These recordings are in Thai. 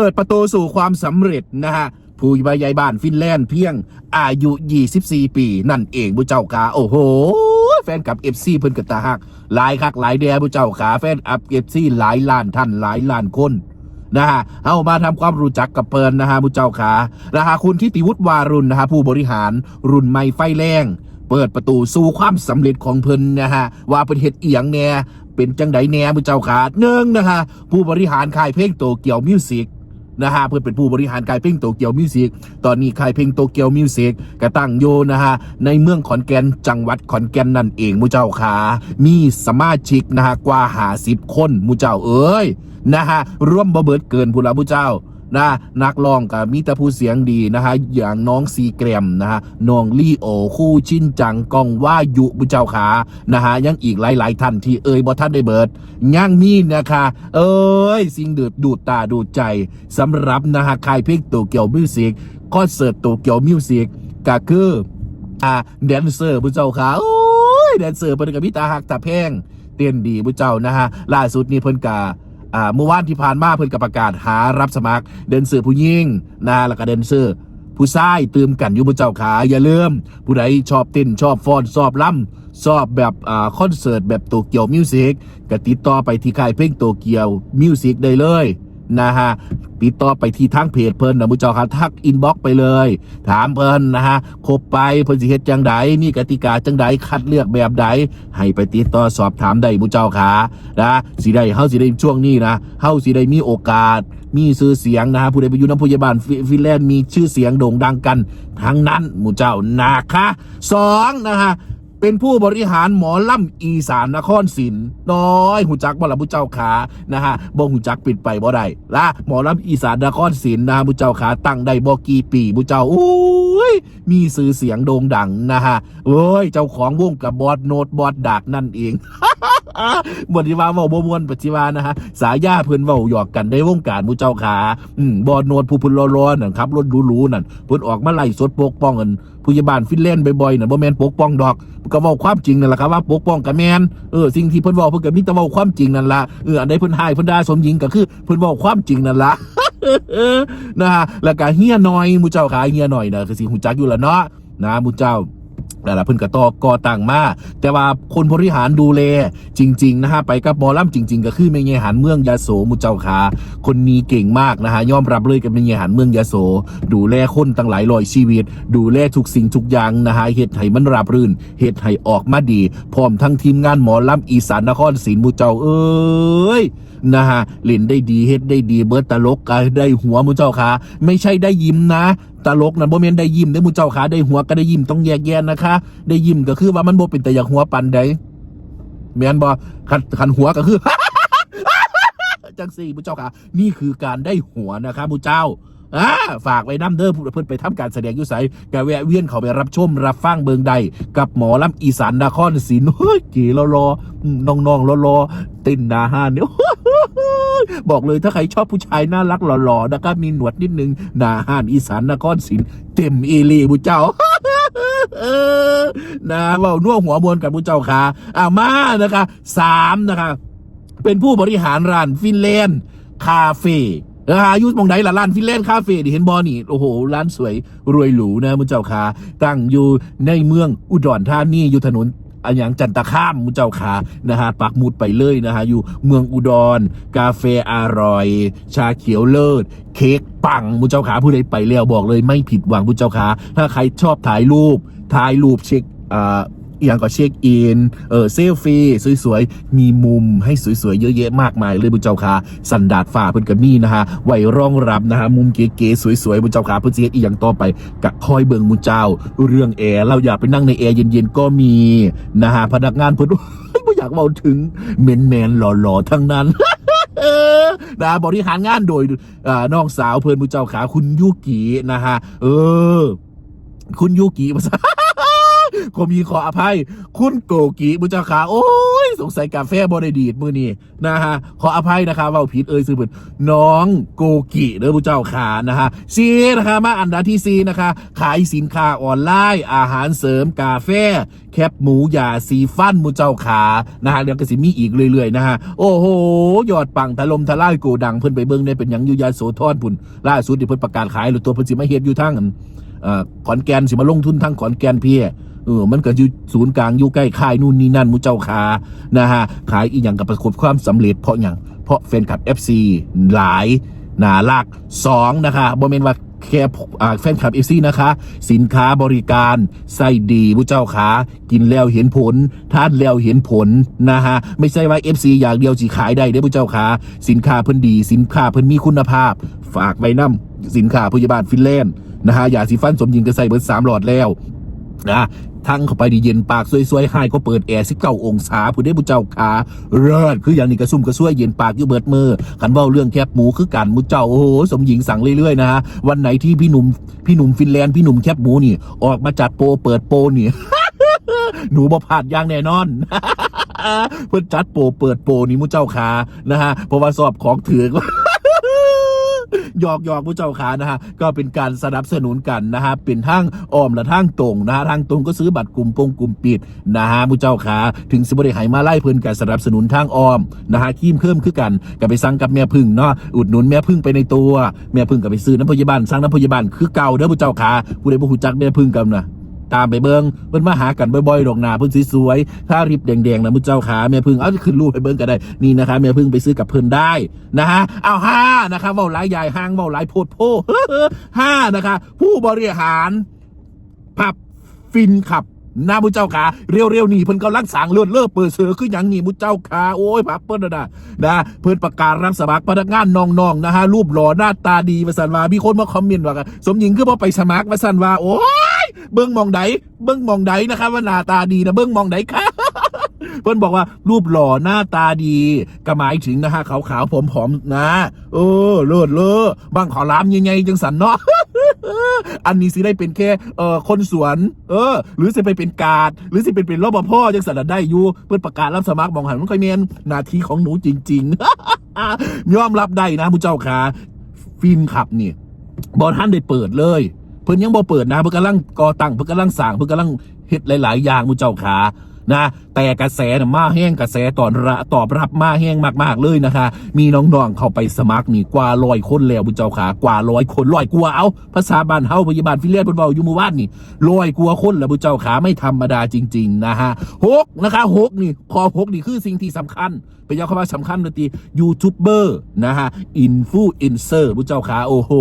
เปิดประตูสู่ความสำเร็จนะฮะผู้ใหญ่บ้านฟินแลนด์เพียงอายุ 24 ปี นั่นเองผู้เจ้าขาโอ้โห แฟนกับ FC เพิ่นกระตาหัก หลายคักหลายแดผู้เจ้าขาแฟนอัพ FC หลายล้านท่านหลายล้านคนนะฮะเอามาทำความรู้จักกับเปิลนะฮะผู้เจ้าขานะฮะคุณทิติวุฒิวารุณนะฮะผู้บริหารรุ่นใหม่ไฟแรงเปิดประตูสู่ความสำเร็จของเพิ่นนะฮะว่าเป็นเฮ็ดเอียงแน่เป็นจังไดแน่ผู้เจ้าขาหนึ่งนะฮะผู้บริหารค่ายเพลงโตเกียวมิวสิก นะฮะเพื่อเป็นผู้บริหารค่ายเพลงโตเกียวมิวสิกตอนนี้ค่ายเพลงโตเกียวมิวสิกก็ตั้งโยนะฮะในเมืองขอนแก่นจังหวัดขอนแก่นนั่นเองมูเจ้าขามีสมาชิกนะฮะกว่าหาสิบคนมูเจ้าเอ้ยนะฮะร่วมบ่เบิดเกินผู้ละมูเจ้า นะนักร้องกับมีแต่ผู้เสียงดีนะฮะอย่างน้องซีแกรมนะฮะน้องลี่โอคู่ชินจังกองว่ายุบุเจ้าขานะฮะยังอีกหลาย ๆ ท่านที่เอ่ยบ่ท่านได้เบิดยังมีนะคะเอ้ยสิ่งดูดดูดตาดูดใจสำหรับนะฮะค่ายเพลงโตเกียวมิวสิกคอนเสิร์ตโตเกียวมิวสิกก็คืออ่าแดนเซอร์ผู้เจ้าขาโอ้ยแดนเซอร์เพิ่นกับพิตาหักตาแพงเต้นดีผู้เจ้านะฮะล่าสุดนี่เพิ่นกา เมื่อวานที่ผ่านมาเพิ่นกับประกาศหารับสมัคร เดินเสือผู้หญิงนะแล้วก็เดินเสือผู้ชายตื่มกันอยู่บนเจ้าขาอย่าลืม ผู้ใดชอบเต้นชอบฟ้อนชอบล่ำชอบแบบอ่าคอนเสิร์ตแบบโตเกียวมิวสิกก็ติดต่อไปที่ค่ายเพลงโตเกียวมิวสิกได้เลย นะฮะติดต่อไปที่ทางเพจเพิ่นนะมุเจ้าค่ะทักอินบ็อกไปเลย ถามเพิ่นนะฮะครบไปเพิ่นสิเฮ็ดจังใดมีกติกาจังใดคัดเลือกแบบใดให้ไปติดต่อสอบถามได้มุเจ้านะสิได้เฮาสิได้ช่วงนี้นะเฮาสิได้มีโอกาส มีชื่อเสียงนะฮะผู้ใดไปอยู่น้ำพยาบาลฟิฟินแลนด์มีชื่อเสียงโด่งดังกัน ทั้งนั้นมู่เจ้านะคะสองนะฮะ เป็นผู้บริหารหมอล่ำอีสานนครศรีน้อยหูจักบ่ละผู้เจ้าขานะฮะบ่หูจักปิดไปบ่ได้ละหมอล่ำอีสานนครศรีนะฮะผู้เจ้าขาตั้งได้บ่กี่ปีผู้เจ้าอู้ ยมีชื่อเสียงโด่งดังนะฮะเอ้ยเจ้าของวงกับบอดโนดบอดดักนั่นเองบทที่ว่าเว้าบ่มวนปัจจุบันนะฮะสายาเพิ่นเว้าหยอกกันได้วงการมูเจ้าขาอืมบ่โนดผู้พิ่นร้อนๆนั่นครับรถหรูๆนั่นเพิ่นออกมาไล่สดปกป้องกันผู้ใหญ่บ้านฟินแลนด์บ่อยๆนั่นบ่แม่นปกป้องดอกก็เว้าความจริงนั่นแหละครับว่าปกป้องก็แมนเออสิ่งที่เพิ่นเว้าเพิ่นก็มีแต่เว้าความจริงนั่นล่ะเอออันใดเพิ่นให้เพิ่นด่าสมหญิงก็คือเพิ่นเว้าความจริงนั่นล่ะ นะฮะแล้วก็เฮียน้อยมูเจ้าขาเฮียน้อยนะคือสิหูจักอยู่แล้วเนาะนะมูเจ้า นั่นแหละเพิ่นก็ต่อก่อตั้งมาแต่ว่าคนบริหารดูแลจริงๆนะฮะไปกับบอล่ำจริง ๆ ก็คือเมเงหันเมืองยาโสมุเจ้าขาคนนี้เก่งมากนะฮะยอมรับเลยกับเมเงหันเมืองยาโส ดูแลคนตั้งหลายร้อยชีวิต ดูแลทุกสิ่งทุกอย่างนะฮะเฮ็ดให้มันราบรื่นเฮ็ดให้ออกมาดี พร้อมทั้งทีมงานหมอลำอีสานนครศรีมุเจ้าเอ้ยนะฮะเล่นได้ดีเฮ็ดได้ดีเบิร์ตตลกกได้หัวมุเจ้าขาไม่ใช่ได้ยิ้มนะ ตลกนั่นบ่แม่นได้ยิ้มเด้มุเจ้าขาได้หัวก็ได้ยิ้มต้องแยกแยะนะคะ ได้ยิ้มก็คือว่ามันบ่เป็นแต่อยากหัวปันใดแม่นบ่คันคันหัวก็คือจังสี่มุเจ้าขานี่คือการได้หัวนะครับมุเจ้าอ่าฝากไว้น้ำเด้อเพิ่นไปทำการแสดงยู่ไสก็แวะเวียนเขาไปรับชมรับฟังเบิงใด กับหมอลำอีสานนครศรีเฮ้ยเก๋รอรอน้องๆรอๆเต้นนาห้านเนี่ย บอกเลยถ้าใครชอบผู้ชายน่ารักหล่อๆนะครับมีหนวดนิดนึงหนาห้านอีสานนครศรีเต็มเอลีบุเจ้าเออนะเว่าน่วหัวมวลกับบุเจ้าค่ะอ่ามานะคะสามนะคะเป็นผู้บริหารร้านฟินแลนด์คาเฟ่นะฮะอยุทมองไหนล่ะร้านฟินแลนด์คาเฟ่ดิเห็นบอนี่ โอ้โห ร้านสวยรวยหรูนะมุเจ้าค่ะตั้งอยู่ในเมืองอุดรธานีอยู่ถนน อันอย่างจันตะข้ามมุเจ้าขานะฮะปักหมุดไปเลยนะฮะอยู่เมืองอุดร กาแฟอร่อย ชาเขียวเลิศ เค้กปังมุเจ้าขาผู้ใดไปแล้วบอกเลยไม่ผิดหวังมุเจ้าขาถ้าใครชอบถ่ายรูปถ่ายรูปเช็คอ่า อหย่างก็เช็คอินเออเซลฟี่สวยๆ มีมุมให้สวยๆ เยอะแยะมากมายเลยบุญเจ้าค่ะสันดาดฝ่าเพิ่นกับมีนะฮะไว้รองรับนะฮะมุมเก๋ๆสวยๆบุญเจ้าค่ะเพิ่นสิเฮ็ดอีหยังต่อไปกะคอยเบิ่งมุญเจ้า เรื่องแอร์เราอยากไปนั่งในแอร์เย็นๆก็มีนะฮะพนักงานเพิ่นไม่อยากเมาถึงเมนแมนๆหล่อๆทั้งนั้นเออนะบริหารงานโดยอ่าน้องสาวเพิ่นมุญเจ้าขาคุณยุกินะฮะเออ คุณยูกิภาษา ก็มีขออภัย คุณโกกิบุญเจ้าขาโอ้ย สงสัยกาแฟบริดีดมือนี่นะฮะ ขออภัยนะคะเว่าผิดเอ่ยซื้อเพิ่นน้องโกกิเด้อบุญเจ้าขานะฮะซีนะคะมาอันดับที่ซีนะคะ ขายสินค้าออนไลน์ อาหารเสริมกาแฟ แคปหมูยาสีฟันมุเจ้าขานะฮะเดี๋ยวก็สิมีอีกเรื่อยๆนะฮะโอ้โหยอดปังถล่มทลายโกดังเพิ่นไปเบิ่งได้เป็นหยังยุยาโสธรพุ่นล่าสุดที่เพิ่นประกาศขายหรือตัวเพิ่นสิมาเฮ็ดอยู่ทางอันเอ่อขอนแก่นสิมาลงทุนทางขอนแก่นเพีย เออมันก็อยู่ศูนย์กลางอยู่ใกล้ค่ายนู่นนี่นั่นมุเจ้าขานะฮะขายอีหยังกับประสบความสำเร็จเพราะหยังเพราะแฟนคลับ FC หลายน่ารักสองนะคะบ่แม่นว่าแค่แฟนคลับ FC นะคะ สินค้าบริการใส่ดีผู้เจ้าขากินแล้วเห็นผลทานแล้วเห็นผลนะฮะไม่ใช่ว่า FC อย่างเดียวสิขายได้เด้ผู้เจ้าขาสินค้าเพิ่นดี สินค้าเพิ่นมีคุณภาพ ฝากไว้นํสินค้าพยาบาลฟินแลนด์นะฮะยาสีฟันสมหญิงก็ใส่เบิดสามหลอดแล้วนะ ทั้งเข้าไปดีเย็นปากสวยๆให้ก็เปิดแอร์19องศาผู้ได้ผู้เจ้าขาเลิศคืออย่างนี้กระซุ่มกระซวยเย็นปากอยู่เบิดมือขันว้าเรื่องแคบหมูคือกันมุเจ้าโอ้โหสมหญิงสั่งเรื่อยๆนะฮะวันไหนที่พี่หนุ่มพี่หนุ่มฟินแลนด์พี่หนุ่มแคบหมูนี่ ออกมาจัดโปรเปิดโปรนี่หนูบ่พลาดอย่างแน่นอนเพื่อจัดโปรเปิดโปรนี่มุเจ้าขานะฮะเพราะว่าสอบของถือ หยอกหยอกผู้เจ้าขานะฮะก็เป็นการสนับสนุนกันนะฮะเป็นทางอ้อมและทางตรงนะฮะทางตรงก็ซื้อบัตรกลุ่มปงกลุ่มปิดนะฮะผู้เจ้าขาถึงสบริหายมาไล่เพิ่นการสนับสนุนทางอ้อมนะฮะขีมเพิ่มคือกันก็ไปสั่งกับแม่พึ่งเนาะอุดหนุนแม่พึ่งไปในตัวแม่พึ่งก็ไปซื้อน้ำพยาบาลสั่งน้ำพยาบาลคือเก่าเด้อผู้เจ้าขาผู้ใดบ่ฮู้จักแม่พึ่งกันนะ ตามไปเบิงเพิ่นมาหากันบ่อยๆดอกหนาเพิ่นสวยๆถ้าริบแดงๆนะมุเจ้าขาแม่พึ่งเอาขึ้นรูปให้เบิ่งก็ได้นี่นะคะแม่พึ่งไปซื้อกับเพิ่นได้นะฮะเอาห้านะคะเว้าหลายใหญ่ห้างเว้าหลายโพดโพห้านะคะ ผู้บริหารผับฟินขับหน้ามุเจ้าขาเร็วๆนี่เพิ่นกำลังสางเลือดเลิศเปิดเสือคือหยังนี่มุเจ้าขาโอ้ยผับเปิ้นนะนะเพิ่นประกาศรับสมัครพนักงานน้องๆนะฮะรูปหล่อหน้าตาดีมาสันว่ามีคนมาคอมเมนต์ว่ากันสมหญิงคือบ่ไปสมัครมาสันว่าโอ้ย เบิ้งมองใดเบิ้งมองใดนะครับว่าหน้าตาดีนะเบิ้งมองใดค่ะเพิ่อนบอกว่ารูปหล่อหน้าตาดีก็หมายถึงนะฮะขาวๆผอมๆนะเออเลิศเลอบางขอล้ามยังไงจังสันเนาะอันนี้สิได้เป็นแค่เอ่อคนสวน เออ หรือสิไปเป็นกาดหรือสิเป็นเป็นรปภจังสันได้อยู่เพิ่นประกาศรับสมัครมองหันมันค่อยเมนหนาทีของหนูจริงๆยอมรับได้นะผู้เจ้าค่ะฟิล์มขับนี่บอท่านได้เปิดเลย พิ่นยังบ่เปิดนะเพิ่นกำลังก่อตั้งเพิ่นกำลังสร้างเพิ่นกำลังเฮ็ดหลาย ๆ อย่างมูเจ้าขานะ แต่กระแสมาแห้งกระแสตอนระตอบรับมาแห้งมาก ๆ เลยนะคะ มีน้องๆเข้าไปสมัครนี่กว่าร้อยคนแล้วบุญเจ้าขากว่าร้อยคนร้อยกว่าเอาภาษาบ้านเฮาพยาบาลฟิเลนเพิ่นเว้าอยู่มื่อวานนี่ร้อยกว่าคนแล้วบุญเจ้าขาไม่ธรรมดาจริง ๆ นะฮะหกนะคะหกนี่ขอหกนี่คือสิ่งที่สำคัญเป็นยาคำว่าสำคัญดนตรียูทูบเบอร์นะฮะอินฟูเอนเซอร์ผู้เจ้าขาโอ้โห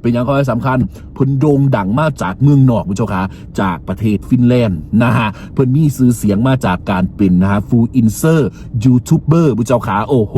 เป็นยาคำว่าสำคัญเพิ่นโด่งดังมากจากเมืองนอกผู้เจ้าขาจากประเทศฟินแลนด์นะฮะเพิ่นมีซื้อเสียงมาจากการเป็นนะฮะฟูอินเซอร์ยูทูบเบอร์ผู้เจ้าขาโอ้โห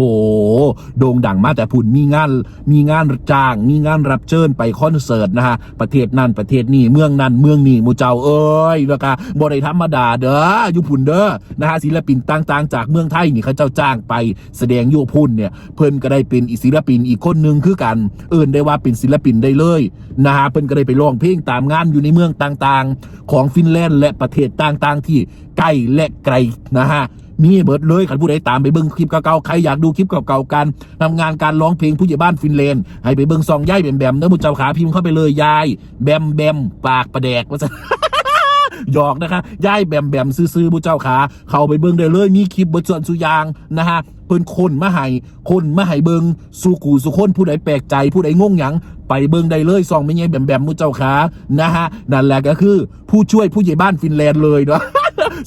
โด่งดังมากแต่พุ่นมีงานมีงานจ้าง มีงานรับเชิญไปคอนเสิร์ตนะฮะประเทศนั่นประเทศนี้เมืองนั่นเมืองนี้หมูเจ้าเอ้ยแล้วก็บ่ได้ธรรมดาเด้อยู่พุ่นเด้อนะฮะศิลปินต่างๆ จากเมืองไทยนี่เขาเจ้าจ้างไปแสดงอยู่พุ่นเนี่ยเพิ่นก็ได้เป็นอีศิลปินอีกคนหนึ่งคือกัน เอิ้นได้ว่าเป็นศิลปินได้เลยนะฮะเพิ่นก็ได้ไปร้องเพลงตามงานอยู่ในเมืองต่างๆ ของฟินแลนด์และประเทศต่างๆที่ ใกล้และไกลนะฮะมีเบิดเลยขันผู้ใดตามไปเบิ้งคลิปเก่าๆใครอยากดูคลิปเก่าๆกันทำงานการร้องเพลงผู้ใหญ่บ้านฟินแลนด์ให้ไปเบิ้งซองย่ายแบมแบมเนื้อมุเจ้าขาพิมพ์เข้าไปเลยยาย แบมแบมปากประแดกว่าจะหยอกนะคะย่ายแบมแบมซื้อๆผู้เจ้าขาเข้าไปเบิ้งได้เลยมีคลิปบทส่วนสุยางนะฮะเพิ่นคนมาให้คนมาให้เบิงสู่กูสู่คนผู้ใดแปลกใจผู้ใดงงหยังไปเบิงได้เลยซองไม่ใช่แบมแบมผู้เจ้าขานะฮะนั่นแหละก็คือผู้ช่วยผู้ใหญ่บ้านฟินแลนด์เลยเนาะ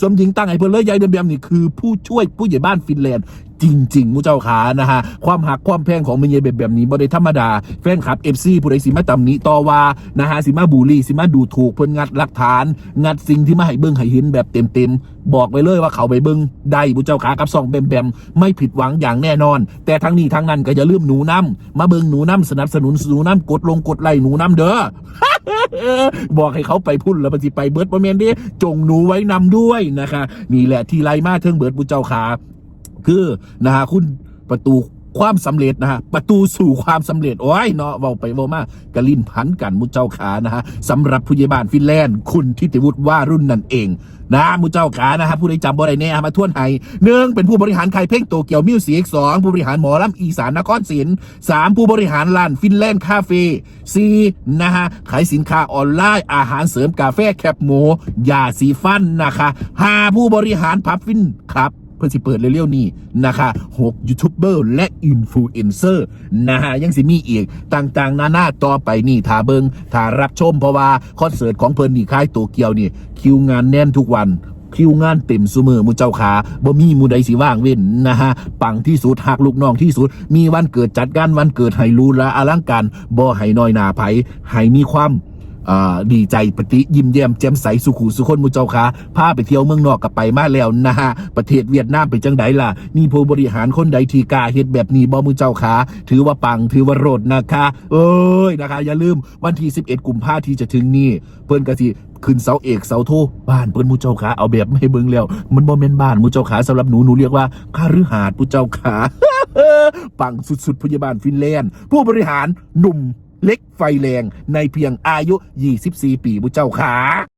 สมหญิงตั้งให้เพิ่นเลยยายเบียมเบียมนี่คือผู้ช่วยผู้ใหญ่บ้านฟินแลนด์จริงๆมูเจ้าขานะฮะ ความหักความแพงของเมเยแบบแบบนี้บ่ได้ธรรมดา แฟนคลับเอฟซีผู้ใดสิมาตำหนิต่อว่านะฮะสิมาบูลี่สิมาดูถูกเพิ่นงัดหลักฐาน งัดสิ่งที่มาให้เบิ่งให้เห็นแบบเต็มๆ บอกไว้เลยว่าเขาไปเบิ่งได้มูเจ้าขากับซองแบมแบมไม่ผิดหวังอย่างแน่นอน แต่ทั้งนี้ทั้งนั้นก็อย่าลืมหนูน้ำมาเบิ่งหนูน้ำสนับสนุนหนูน้ำกดลงกดไลค์หนูน้ำเด้อ บอกให้เขาไปพุ่นแล้วปฏิไปเบิร์ดประเมนเด้จงหนูไว้นำด้วยนะคะ นี่แหละที่ไรมาเทิงเบิร์ดบุเจ้าขา คือนะฮะคุณประตู ความสำเร็จนะฮะประตูสู่ความสำเร็จโอ้ยเนาะเว้าไปเว้ามากะลิ้นพันกันมุเจ้าขานะฮะสำหรับผู้ใหญ่บ้านฟินแลนด์ คุณทิติวุฒิว่ารุ่นนั่นเองนะมุเจ้าขานะฮะผู้ใดจำบ่ได้แน่มาทวนให้หนึ่งเป็นผู้บริหารไค่เพลงโตเกียวมิวสิกสองผู้บริหารหมอลำอีสานนครศิลป์สามผู้บริหารร้านฟินแลนด์คาเฟ่สี่นะฮะขายสินค้าออนไลน์อาหารเสริมกาแฟแคบหมูยาสีฟันนะคะห้าผู้บริหารพับฟินครับ เพื่อสิเปิดเร็วๆนี้นะคะหกยูทูบเบอร์และอินฟลูเอนเซอร์นะฮะยังสิมีอีกต่างๆ นานาต่อไปนี่ทาเบิงทารับชมเพราะว่าคอนเสิร์ตของเพิ่นนี่ค่ายโตเกียวนี่ คิวงานแน่นทุกวันคิวงานเต็มซุมือมูเจ้าขาบ่มีมูใดสิว่างเว้นนะฮะ ปังที่สุดหักลูกน้องที่สุด มีวันเกิดจัดการวันเกิดให้รู้ละอลังการบ่ให้น้อยหนาไผให้มีความ ดีใจปฏิยิ้มแย้มแจ่มใสสุขุสุคนมูเจ้าขาพาไปเที่ยวเมืองนอกกับไปมาแล้วนะฮะประเทศเวียดนามเป็นจังไดล่ะมีผู้บริหารคนใดทีกาเฮ็ดแบบนี้บ่มือเจ้าขาถือว่าปังถือว่าโรดนะคะ เอ้ยนะคะ อย่าลืมวันที่ 11 กุมภาที่จะถึงนี้เพิ่นก็สิขึ้นเสาเอกเสาโทบ้านเพิ่นมูเจ้าขาเอาแบบไม่ให้เบิ่งแล้ว มันบ่แม่นบ้านมูเจ้าขาสำหรับหนูหนูเรียกว่าคาฤหาสน์หมูเจ้าขาปังสุดๆพยาบาลฟินแลนด์ ผู้บริหารหนุ่ม เล็กไฟแรงในเพียงอายุ 24 ปีผู้เจ้าขา